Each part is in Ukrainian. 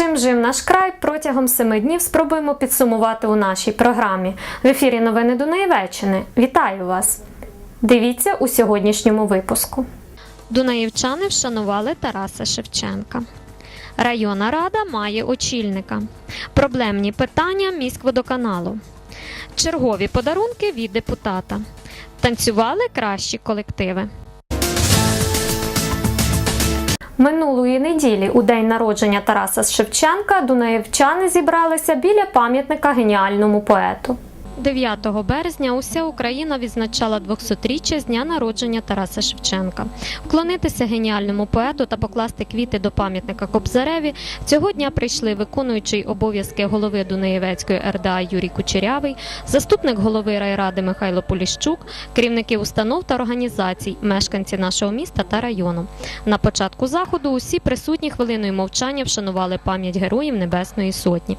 жив наш край. Протягом семи днів спробуємо підсумувати у нашій програмі. В ефірі новини Дунаєвеччини. Вітаю вас! Дивіться у сьогоднішньому випуску. Дунаївчани вшанували Тараса Шевченка. Районна рада має очільника. Проблемні питання міськводоканалу. Чергові подарунки від депутата. Танцювали кращі колективи. Минулої неділі, у день народження Тараса Шевченка, дунаївчани зібралися біля пам'ятника геніальному поету. 9 березня уся Україна відзначала 200-річчя з дня народження Тараса Шевченка. Вклонитися геніальному поету та покласти квіти до пам'ятника Кобзареві цього дня прийшли виконуючий обов'язки голови Дунаєвецької РДА Юрій Кучерявий, заступник голови райради Михайло Поліщук, керівники установ та організацій, мешканці нашого міста та району. На початку заходу усі присутні хвилиною мовчання вшанували пам'ять героїв Небесної Сотні.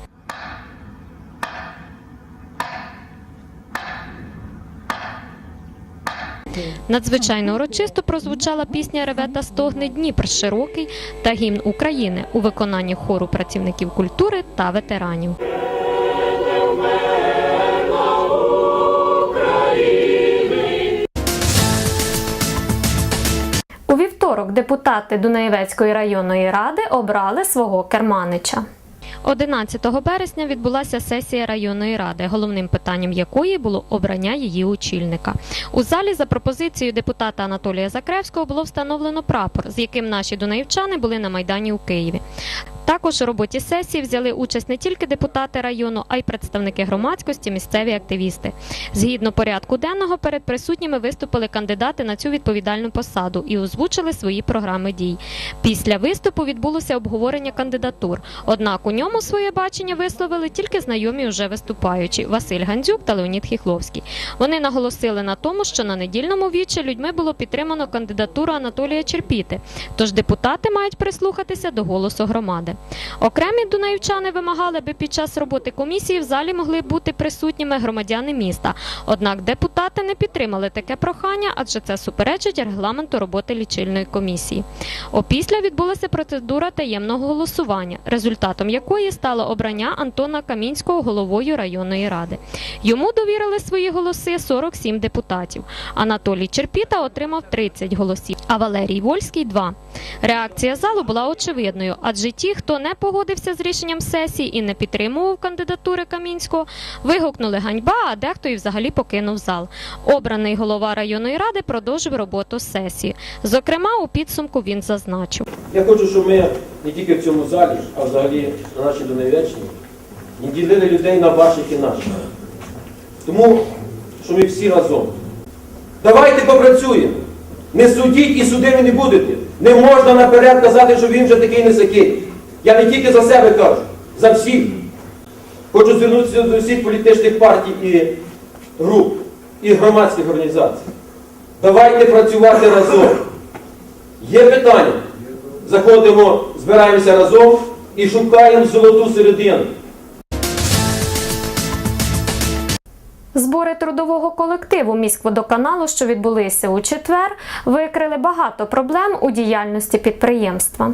Надзвичайно урочисто прозвучала пісня Реве та стогне Дніпр широкий та гімн України у виконанні хору працівників культури та ветеранів. У вівторок депутати Дунаєвецької районної ради обрали свого керманича. 11 березня відбулася сесія районної ради, головним питанням якої було обрання її очільника. У залі за пропозицією депутата Анатолія Закревського було встановлено прапор, з яким наші дунаївчани були на майдані у Києві. Також у роботі сесії взяли участь не тільки депутати району, а й представники громадськості, місцеві активісти. Згідно порядку денного, перед присутніми виступили кандидати на цю відповідальну посаду і озвучили свої програми дій. Після виступу відбулося обговорення кандидатур. Однак у ньому своє бачення висловили тільки знайомі уже виступаючі Василь Гандзюк та Леонід Хіхловський. Вони наголосили на тому, що на недільному вічі людьми було підтримано кандидатуру Анатолія Черпіти. Тож депутати мають прислухатися до голосу громади. Окремі дунаївчани вимагали, аби під час роботи комісії в залі могли бути присутніми громадяни міста. Однак депутати не підтримали таке прохання, адже це суперечить регламенту роботи лічильної комісії. Опісля відбулася процедура таємного голосування, результатом якої стало обрання Антона Камінського головою районної ради. Йому довірили свої голоси 47 депутатів. Анатолій Черпіта отримав 30 голосів, а Валерій Вольський 2. Реакція залу була очевидною, адже ті, хто не погодився з рішенням сесії і не підтримував кандидатури Камінського, вигукнули ганьба, а дехто і взагалі покинув зал. Обраний голова районної ради продовжив роботу сесії. Зокрема, у підсумку він зазначив. Я хочу, щоб ми не тільки в цьому залі, а взагалі на нашій Донеччині не ділили людей на ваших і наших. Тому, що ми всі разом. Давайте попрацюємо. Не судіть і судими не будете. Не можна наперед казати, що він вже такий не сякий. Я не тільки за себе кажу, за всіх. Хочу звернутися до всіх політичних партій і груп, і громадських організацій. Давайте працювати разом. Є питання. Заходимо, збираємося разом і шукаємо золоту середину. Збори трудового колективу міськводоканалу, що відбулися у четвер, викрили багато проблем у діяльності підприємства.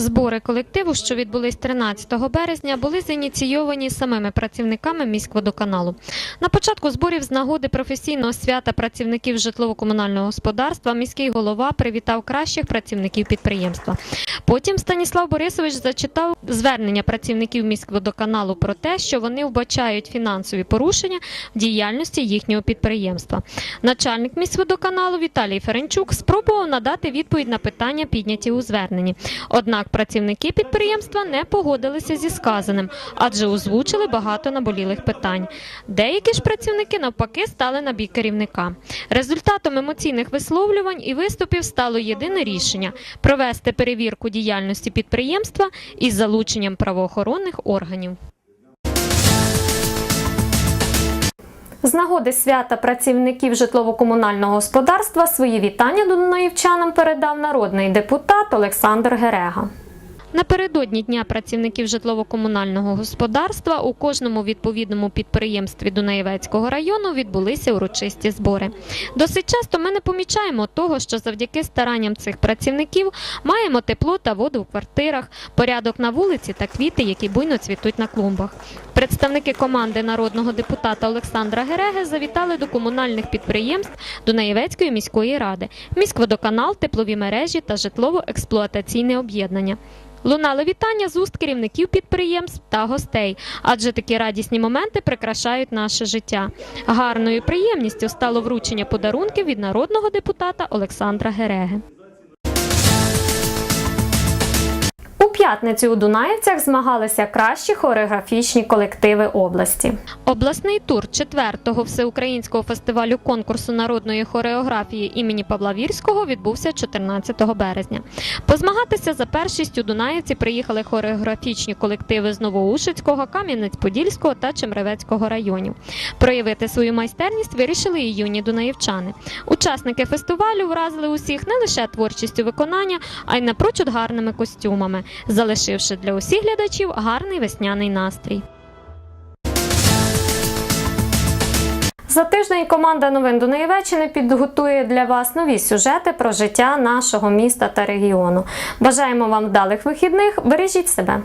Збори колективу, що відбулись 13 березня, були зініційовані самими працівниками міськводоканалу. На початку зборів з нагоди професійного свята працівників житлово-комунального господарства міський голова привітав кращих працівників підприємства. Потім Станіслав Борисович зачитав звернення працівників міськводоканалу про те, що вони вбачають фінансові порушення в діяльності їхнього підприємства. Начальник міськводоканалу Віталій Ференчук спробував надати відповідь на питання, підняті у зверненні. Однак працівники підприємства не погодилися зі сказаним, адже озвучили багато наболілих питань. Деякі ж працівники навпаки стали на бік керівника. Результатом емоційних висловлювань і виступів стало єдине рішення провести перевірку діяльності підприємства із залученням правоохоронних органів. З нагоди свята працівників житлово-комунального господарства свої вітання до наївчанам передав народний депутат Олександр Герега. Напередодні Дня працівників житлово-комунального господарства у кожному відповідному підприємстві Дунаєвецького району відбулися урочисті збори. Досить часто ми не помічаємо того, що завдяки старанням цих працівників маємо тепло та воду в квартирах, порядок на вулиці та квіти, які буйно цвітуть на клумбах. Представники команди народного депутата Олександра Гереги завітали до комунальних підприємств Дунаєвецької міської ради, міськводоканал, теплові мережі та житлово-експлуатаційне об'єднання. Лунали вітання з уст керівників підприємств та гостей, адже такі радісні моменти прикрашають наше життя. Гарною приємністю стало вручення подарунків від народного депутата Олександра Гереги. У п'ятницю у Дунаївцях змагалися кращі хореографічні колективи області. Обласний тур 4-го всеукраїнського фестивалю конкурсу народної хореографії імені Павла Вірського відбувся 14 березня. Позмагатися за першість у Дунаївці приїхали хореографічні колективи з Новоушицького, Кам'янець-Подільського та Чемревецького районів. Проявити свою майстерність вирішили і юні дунаївчани. Учасники фестивалю вразили усіх не лише творчістю виконання, а й напрочуд гарними костюмами, залишивши для усіх глядачів гарний весняний настрій. За тиждень команда новин Дунаєвеччини підготує для вас нові сюжети про життя нашого міста та регіону. Бажаємо вам вдалих вихідних. Бережіть себе.